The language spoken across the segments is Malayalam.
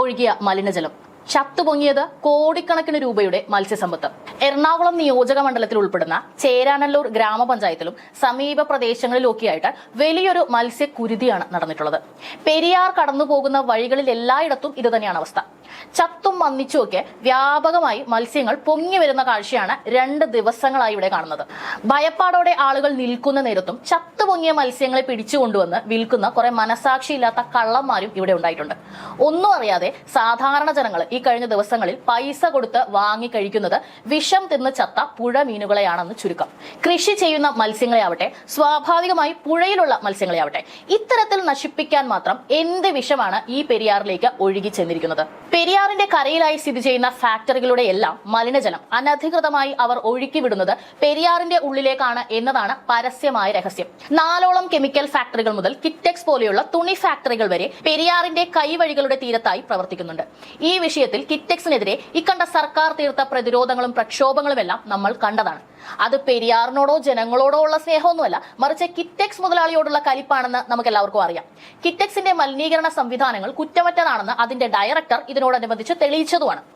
ഒഴുകിയ മലിനജലം. ചത്തുപൊങ്ങിയത് കോടിക്കണക്കിന് രൂപയുടെ മത്സ്യസമ്പത്ത്. എറണാകുളം നിയോജക മണ്ഡലത്തിൽ ഉൾപ്പെടുന്ന ചേരാനല്ലൂർ ഗ്രാമപഞ്ചായത്തിലും സമീപ പ്രദേശങ്ങളിലൊക്കെയായിട്ട് വലിയൊരു മത്സ്യക്കുരുതിയാണ് നടന്നിട്ടുള്ളത്. പെരിയാർ കടന്നു പോകുന്ന വഴികളിൽ എല്ലായിടത്തും ഇത് തന്നെയാണ് അവസ്ഥ. ചത്തും മന്നിച്ചുമൊക്കെ വ്യാപകമായി മത്സ്യങ്ങൾ പൊങ്ങി വരുന്ന കാഴ്ചയാണ് രണ്ട് ദിവസങ്ങളായി ഇവിടെ കാണുന്നത്. ഭയപ്പാടോടെ ആളുകൾ നിൽക്കുന്ന നേരത്തും ചത്തുപൊങ്ങിയ മത്സ്യങ്ങളെ പിടിച്ചുകൊണ്ടുവന്ന് വിൽക്കുന്ന കുറെ മനസാക്ഷിയില്ലാത്ത കള്ളന്മാരും ഇവിടെ ഉണ്ടായിട്ടുണ്ട്. ഒന്നും അറിയാതെ സാധാരണ ജനങ്ങൾ ഈ കഴിഞ്ഞ ദിവസങ്ങളിൽ പൈസ കൊടുത്ത് വാങ്ങി കഴിക്കുന്നത് വിഷം തിന്ന് ചത്ത പുഴ മീനുകളെയാണെന്ന് ചുരുക്കം. കൃഷി ചെയ്യുന്ന മത്സ്യങ്ങളെയാവട്ടെ സ്വാഭാവികമായി പുഴയിലുള്ള മത്സ്യങ്ങളെയാവട്ടെ ഇത്തരത്തിൽ നശിപ്പിക്കാൻ മാത്രം എന്ത് വിഷമാണ് ഈ പെരിയാറിലേക്ക് ഒഴുകി ചെന്നിരിക്കുന്നത്? പെരിയാറിന്റെ കരയിലായി സ്ഥിതി ചെയ്യുന്ന ഫാക്ടറികളുടെ എല്ലാം മലിനജലം അനധികൃതമായി അവർ ഒഴുക്കി വിടുന്നത് പെരിയാറിന്റെ ഉള്ളിലേക്കാണ് എന്നതാണ് പരസ്യമായ രഹസ്യം. നാലോളം കെമിക്കൽ ഫാക്ടറികൾ മുതൽ കിറ്റെക്സ് പോലെയുള്ള തുണി ഫാക്ടറികൾ വരെ പെരിയാറിന്റെ കൈവഴികളുടെ തീരത്തായി പ്രവർത്തിക്കുന്നുണ്ട്. ഈ വിഷയത്തിൽ കിറ്റെക്സിനെതിരെ ഇക്കണ്ട സർക്കാർ തീർത്ത പ്രതിരോധങ്ങളും പ്രക്ഷോഭങ്ങളുമെല്ലാം നമ്മൾ കണ്ടതാണ്. അത് പെരിയാറിനോടോ ജനങ്ങളോടോ ഉള്ള സ്നേഹമൊന്നുമല്ല. മറിച്ച് കിറ്റെക്സ് മുതലാളിയോടുള്ള കലിപ്പാണെന്ന് നമുക്ക് എല്ലാവർക്കും അറിയാം. കിറ്റെക്സിന്റെ മലിനീകരണ സംവിധാനങ്ങൾ കുറ്റമറ്റതാണെന്ന് അതിന്റെ ഡയറക്ടർ ഇതിനോടനുബന്ധിച്ച് തെളിയിച്ചതുമാണ്.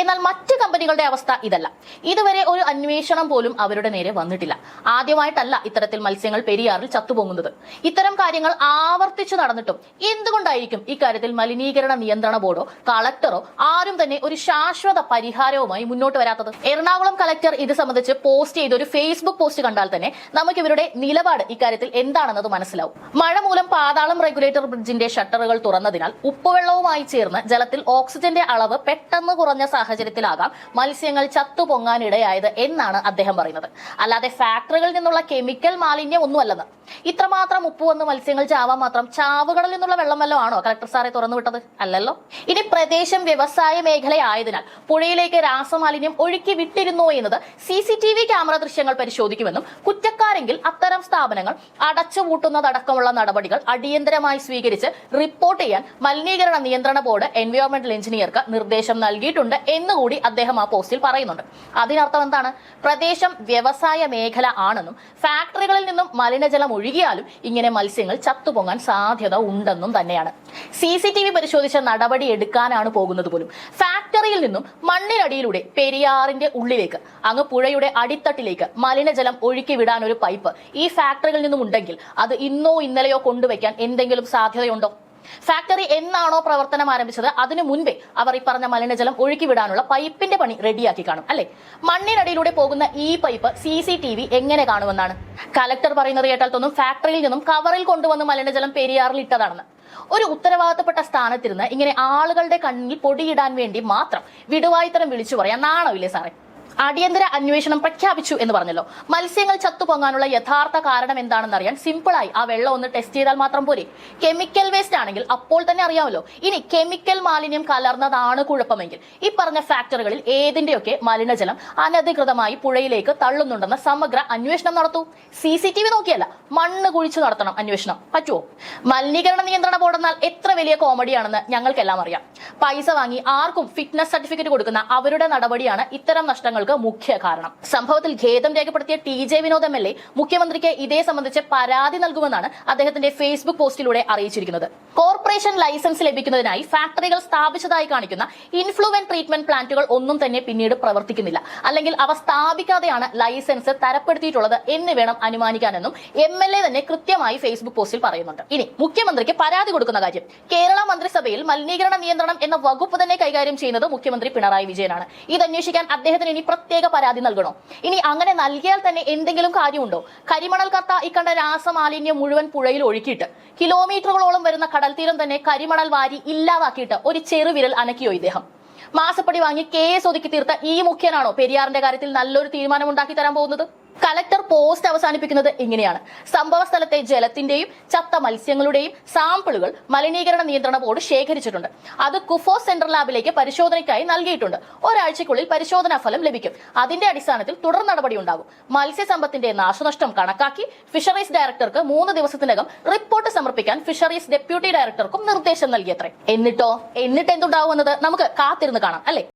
എന്നാൽ മറ്റ് കമ്പനികളുടെ അവസ്ഥ ഇതല്ല. ഇതുവരെ ഒരു അന്വേഷണം പോലും അവരുടെ നേരെ വന്നിട്ടില്ല. ആദ്യമായിട്ടല്ല ഇത്തരത്തിൽ മത്സ്യങ്ങൾ പെരിയാറിൽ ചത്തുപോകുന്നത്. ഇത്തരം കാര്യങ്ങൾ ആവർത്തിച്ചു നടന്നിട്ടും എന്തുകൊണ്ടായിരിക്കും ഇക്കാര്യത്തിൽ മലിനീകരണ നിയന്ത്രണ ബോർഡോ കളക്ടറോ ആരും തന്നെ ഒരു ശാശ്വത പരിഹാരവുമായി മുന്നോട്ട് വരാത്തത്? എറണാകുളം കളക്ടർ ഇത് സംബന്ധിച്ച് പോസ്റ്റ് ചെയ്ത ഒരു ഫേസ്ബുക്ക് പോസ്റ്റ് കണ്ടാൽ തന്നെ നമുക്ക് ഇവരുടെ നിലപാട് ഇക്കാര്യത്തിൽ എന്താണെന്നത് മനസ്സിലാവും. മഴ മൂലം പാതാളം റെഗുലേറ്റർ ബ്രിഡ്ജിന്റെ ഷട്ടറുകൾ തുറന്നതിനാൽ ഉപ്പുവെള്ളവുമായി ചേർന്ന് ജലത്തിൽ ഓക്സിജന്റെ അളവ് പെട്ടെന്ന് കുറഞ്ഞ സാഹചര്യത്തിലാകാം മത്സ്യങ്ങൾ ചത്തുപൊങ്ങാനിടയായത് എന്നാണ് അദ്ദേഹം പറയുന്നത്. അല്ലാതെ ഫാക്ടറികളിൽ നിന്നുള്ള കെമിക്കൽ മാലിന്യം ഒന്നുമല്ലെന്ന് ഇത്രമാത്രം ഉപ്പ് വന്ന് മത്സ്യങ്ങൾ ചാവാൻ മാത്രം ചാവുകടലിൽ നിന്നുള്ള വെള്ളം വല്ലതും ആണോ? കളക്ടർ സാറെ തുറന്നു വിട്ടത് അല്ലല്ലോ? ഇനി പ്രദേശം വ്യവസായ മേഖലയായതിനാൽ പുഴയിലേക്ക് രാസമാലിന്യം ഒഴുക്കി വിട്ടിരുന്നു എന്നത് C C T V camera ദൃശ്യങ്ങൾ പരിശോധിക്കുമെന്നും കുറ്റക്കാരെങ്കിൽ അത്തരം സ്ഥാപനങ്ങൾ അടച്ചുപൂട്ടുന്നതടക്കമുള്ള നടപടികൾ അടിയന്തരമായി സ്വീകരിച്ച് റിപ്പോർട്ട് ചെയ്യാൻ മലിനീകരണ നിയന്ത്രണ ബോർഡ് എൻവയോൺമെന്റൽ എഞ്ചിനീയർക്ക് നിർദ്ദേശം നൽകിയിട്ടുണ്ട്. എന്നുകൂടി അദ്ദേഹം ആ പോസ്റ്റിൽ പറയുന്നുണ്ട്. അതിനർത്ഥം എന്താണ്? പ്രദേശം വ്യവസായ മേഖല ആണെന്നും ഫാക്ടറികളിൽ നിന്നും മലിനജലം ഒഴുകിയാലും ഇങ്ങനെ മത്സ്യങ്ങൾ ചത്തുപൊങ്ങാൻ സാധ്യത ഉണ്ടെന്നും തന്നെയാണ്. സി സി ടി വി പരിശോധിച്ച നടപടി എടുക്കാനാണ് പോകുന്നത് പോലും. ഫാക്ടറിയിൽ നിന്നും മണ്ണിനടിയിലൂടെ പെരിയാറിന്റെ ഉള്ളിലേക്ക് അങ്ങ് പുഴയുടെ അടിത്തട്ടിലേക്ക് മലിനജലം ഒഴുക്കി വിടാൻ ഒരു പൈപ്പ് ഈ ഫാക്ടറികളിൽ നിന്നും ഉണ്ടെങ്കിൽ അത് ഇന്നോ ഇന്നലെയോ കൊണ്ടുവയ്ക്കാൻ എന്തെങ്കിലും സാധ്യതയുണ്ടോ? ഫാക്ടറി എന്നാണോ പ്രവർത്തനം ആരംഭിച്ചത്? അതിനു മുൻപേ അവർ ഈ പറഞ്ഞ മലിനജലം ഒഴുക്കി വിടാനുള്ള പൈപ്പിന്റെ പണി റെഡിയാക്കി കാണും അല്ലെ? മണ്ണിനടിയിലൂടെ പോകുന്ന ഈ pipe C C T V എങ്ങനെ കാണുമെന്നാണ്? കലക്ടർ പറയുന്നത് കേട്ടാൽ തോന്നും ഫാക്ടറിയിൽ നിന്നും കവറിൽ കൊണ്ടുവന്ന് മലിനജലം പെരിയാറിൽ ഇട്ടതാണെന്ന്. ഒരു ഉത്തരവാദിത്തപ്പെട്ട സ്ഥാനത്തിരുന്ന് ഇങ്ങനെ ആളുകളുടെ കണ്ണിൽ പൊടിയിടാൻ വേണ്ടി മാത്രം വിടുവായിത്തരം വിളിച്ചു പറയാൻ നാണമില്ലേ സാറേ? അടിയന്തര അന്വേഷണം പ്രഖ്യാപിച്ചു എന്ന് പറഞ്ഞല്ലോ. മത്സ്യങ്ങൾ ചത്തുപൊങ്ങാനുള്ള യഥാർത്ഥ കാരണം എന്താണെന്ന് അറിയാൻ സിമ്പിളായി ആ വെള്ളം ഒന്ന് ടെസ്റ്റ് ചെയ്താൽ മാത്രം പോരെ. കെമിക്കൽ വേസ്റ്റ് ആണെങ്കിൽ അപ്പോൾ തന്നെ അറിയാമല്ലോ. ഇനി കെമിക്കൽ മാലിന്യം കലർന്നതാണ് കുഴപ്പമെങ്കിൽ. ഈ പറഞ്ഞ ഫാക്ടറികളിൽ ഏതിന്റെയൊക്കെ മലിനജലം അനധികൃതമായി പുഴയിലേക്ക് തള്ളുന്നുണ്ടെന്ന് സമഗ്ര അന്വേഷണം നടത്തൂ. സി സി ടി വി നോക്കിയല്ല മണ്ണ് കുഴിച്ചു നടത്തണം അന്വേഷണം. പറ്റുമോ മലിനീകരണ നിയന്ത്രണ ബോർഡ് എന്നാൽ എത്ര വലിയ കോമഡിയാണെന്ന് ഞങ്ങൾക്കെല്ലാം അറിയാം. പൈസ വാങ്ങി ആർക്കും ഫിറ്റ്നസ് സർട്ടിഫിക്കറ്റ് കൊടുക്കുന്ന അവരുടെ നടപടിയാണ് ഇത്തരം നഷ്ടങ്ങൾക്ക് മുഖ്യ കാരണം. സംഭവത്തിൽ ഖേദം രേഖപ്പെടുത്തിയ T J Vinod M L A മുഖ്യമന്ത്രിക്ക് ഇതേ സംബന്ധിച്ച് പരാതി നൽകുമെന്നാണ് അദ്ദേഹത്തിന്റെ ഫേസ്ബുക്ക് പോസ്റ്റിലൂടെ അറിയിച്ചിരിക്കുന്നത്. കോർപ്പറേഷൻ ലൈസൻസ് ലഭിക്കുന്നതിനായി ഫാക്ടറികൾ സ്ഥാപിച്ചതായി കാണിക്കുന്ന ഇൻഫ്ലുവൻ ട്രീറ്റ്മെന്റ് പ്ലാന്റുകൾ ഒന്നും തന്നെ പിന്നീട് പ്രവർത്തിക്കുന്നില്ല. അല്ലെങ്കിൽ അവ സ്ഥാപിക്കാതെയാണ് ലൈസൻസ് തരപ്പെടുത്തിയിട്ടുള്ളത് എന്ന് വേണം അനുമാനിക്കാനെന്നും എം എൽ എ തന്നെ കൃത്യമായി ഫേസ്ബുക്ക് പോസ്റ്റിൽ പറയുന്നുണ്ട്. ഇനി മുഖ്യമന്ത്രിക്ക് പരാതി കൊടുക്കുന്ന കാര്യം. കേരള മന്ത്രിസഭയിൽ മലിനീകരണ നിയന്ത്രണം എന്ന വകുപ്പ് തന്നെ കൈകാര്യം ചെയ്യുന്നത് മുഖ്യമന്ത്രി പിണറായി വിജയനാണ്. ഇത് അന്വേഷിക്കാൻ അദ്ദേഹത്തിന് ഇനി പ്രത്യേക പരാതി നൽകണോ? ഇനി അങ്ങനെ നൽകിയാൽ തന്നെ എന്തെങ്കിലും കാര്യമുണ്ടോ? കരിമണൽ കത്ത ഇക്കണ്ട രാസമാലിന്യം മുഴുവൻ പുഴയിൽ ഒഴുക്കിയിട്ട് കിലോമീറ്ററുകളോളം വരുന്ന കടൽ തീരം തന്നെ കരിമണൽ വാരി ഇല്ലാതാക്കിയിട്ട് ഒരു ചെറുവിരൽ അനക്കിയോ ഇദ്ദേഹം? മാസപ്പടി വാങ്ങി കേസ് ഒതുക്കി തീർത്ത ഈ മുഖ്യനാണോ? പെരിയാറിന്റെ കാര്യത്തിൽ നല്ലൊരു തീരുമാനം ഉണ്ടാക്കി തരാൻ പോകുന്നത്? കലക്ടർ പോസ്റ്റ് അവസാനിപ്പിക്കുന്നത് ഇങ്ങനെയാണ്. സംഭവ സ്ഥലത്തെ ജലത്തിന്റെയും ചത്ത മത്സ്യങ്ങളുടെയും സാമ്പിളുകൾ മലിനീകരണ നിയന്ത്രണ ബോർഡ് ശേഖരിച്ചിട്ടുണ്ട്. അത് കുഫോ സെൻട്രൽ ലാബിലേക്ക് പരിശോധനയ്ക്കായി നൽകിയിട്ടുണ്ട്. ഒരാഴ്ചക്കുള്ളിൽ പരിശോധനാ ഫലം ലഭിക്കും. അതിന്റെ അടിസ്ഥാനത്തിൽ തുടർ നടപടി ഉണ്ടാകും. മത്സ്യസമ്പത്തിന്റെ നാശനഷ്ടം കണക്കാക്കി ഫിഷറീസ് ഡയറക്ടർക്ക് മൂന്ന് ദിവസത്തിനകം റിപ്പോർട്ട് സമർപ്പിക്കാൻ ഫിഷറീസ് ഡെപ്യൂട്ടി ഡയറക്ടർക്കും നിർദ്ദേശം നൽകിയത്രേ. എന്നിട്ടോ? എന്നിട്ട് എന്തുണ്ടാവുമെന്നത് നമുക്ക് കാത്തിരുന്ന് കാണാം അല്ലേ?